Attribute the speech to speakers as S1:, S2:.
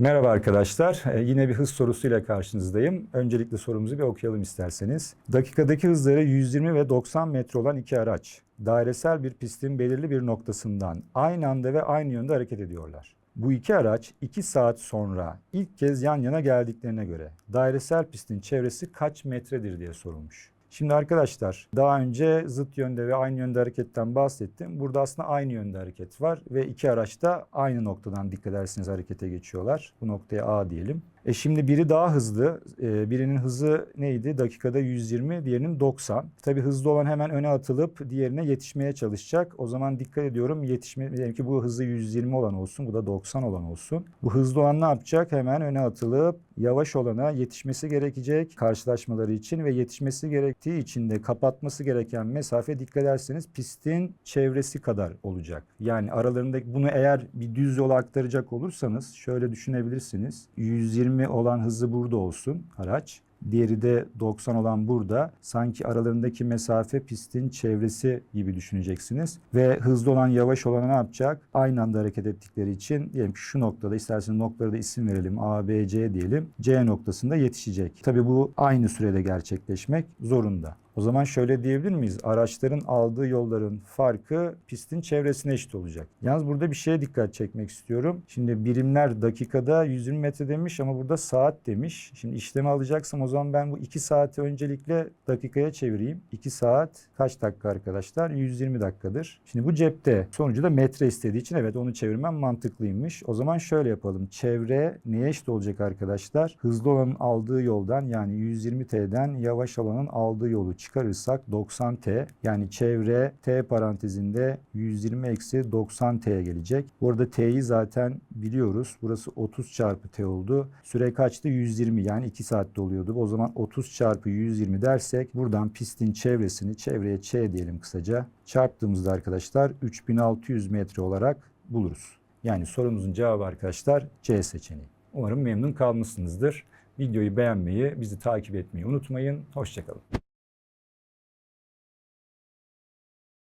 S1: Merhaba arkadaşlar. Ee, yine bir hız sorusuyla karşınızdayım. Öncelikle sorumuzu bir okuyalım isterseniz. Dakikadaki hızları 120 ve 90 metre olan iki araç dairesel bir pistin belirli bir noktasından aynı anda ve aynı yönde hareket ediyorlar. Bu iki araç 2 saat sonra ilk kez yan yana geldiklerine göre dairesel pistin çevresi kaç metredir diye sorulmuş. Şimdi arkadaşlar daha önce zıt yönde ve aynı yönde hareketten bahsettim. Burada aslında aynı yönde hareket var ve iki araç da aynı noktadan dikkat ederseniz harekete geçiyorlar. Bu noktaya A diyelim. E şimdi biri daha hızlı. E, birinin hızı neydi? Dakikada 120, diğerinin 90. Tabii hızlı olan hemen öne atılıp diğerine yetişmeye çalışacak. O zaman dikkat ediyorum yetişme diyelim ki bu hızı 120 olan olsun, bu da 90 olan olsun. Bu hızlı olan ne yapacak? Hemen öne atılıp yavaş olana yetişmesi gerekecek karşılaşmaları için ve yetişmesi gerektiği için de kapatması gereken mesafe dikkat ederseniz pistin çevresi kadar olacak. Yani aralarındaki bunu eğer bir düz yola aktaracak olursanız şöyle düşünebilirsiniz. 120 olan hızı burada olsun araç. Diğeri de 90 olan burada. Sanki aralarındaki mesafe pistin çevresi gibi düşüneceksiniz. Ve hızlı olan yavaş olana ne yapacak? Aynı anda hareket ettikleri için diyelim ki şu noktada isterseniz noktalara da isim verelim. A, B, C diyelim. C noktasında yetişecek. Tabii bu aynı sürede gerçekleşmek zorunda. O zaman şöyle diyebilir miyiz? Araçların aldığı yolların farkı pistin çevresine eşit olacak. Yalnız burada bir şeye dikkat çekmek istiyorum. Şimdi birimler dakikada 120 metre demiş ama burada saat demiş. Şimdi işlemi alacaksam o zaman ben bu 2 saati öncelikle dakikaya çevireyim. 2 saat kaç dakika arkadaşlar? 120 dakikadır. Şimdi bu cepte. Sonucu da metre istediği için evet onu çevirmem mantıklıymış. O zaman şöyle yapalım. Çevre neye eşit olacak arkadaşlar? Hızlı olanın aldığı yoldan yani 120 T'den yavaş olanın aldığı yolu çıkarırsak 90T yani çevre T parantezinde 120 eksi 90T'ye gelecek. Bu arada T'yi zaten biliyoruz. Burası 30 çarpı T oldu. Süre kaçtı? 120 yani 2 saatte oluyordu. O zaman 30 çarpı 120 dersek buradan pistin çevresini çevreye Ç diyelim kısaca. Çarptığımızda arkadaşlar 3600 metre olarak buluruz. Yani sorumuzun cevabı arkadaşlar C seçeneği. Umarım memnun kalmışsınızdır. Videoyu beğenmeyi, bizi takip etmeyi unutmayın. Hoşçakalın.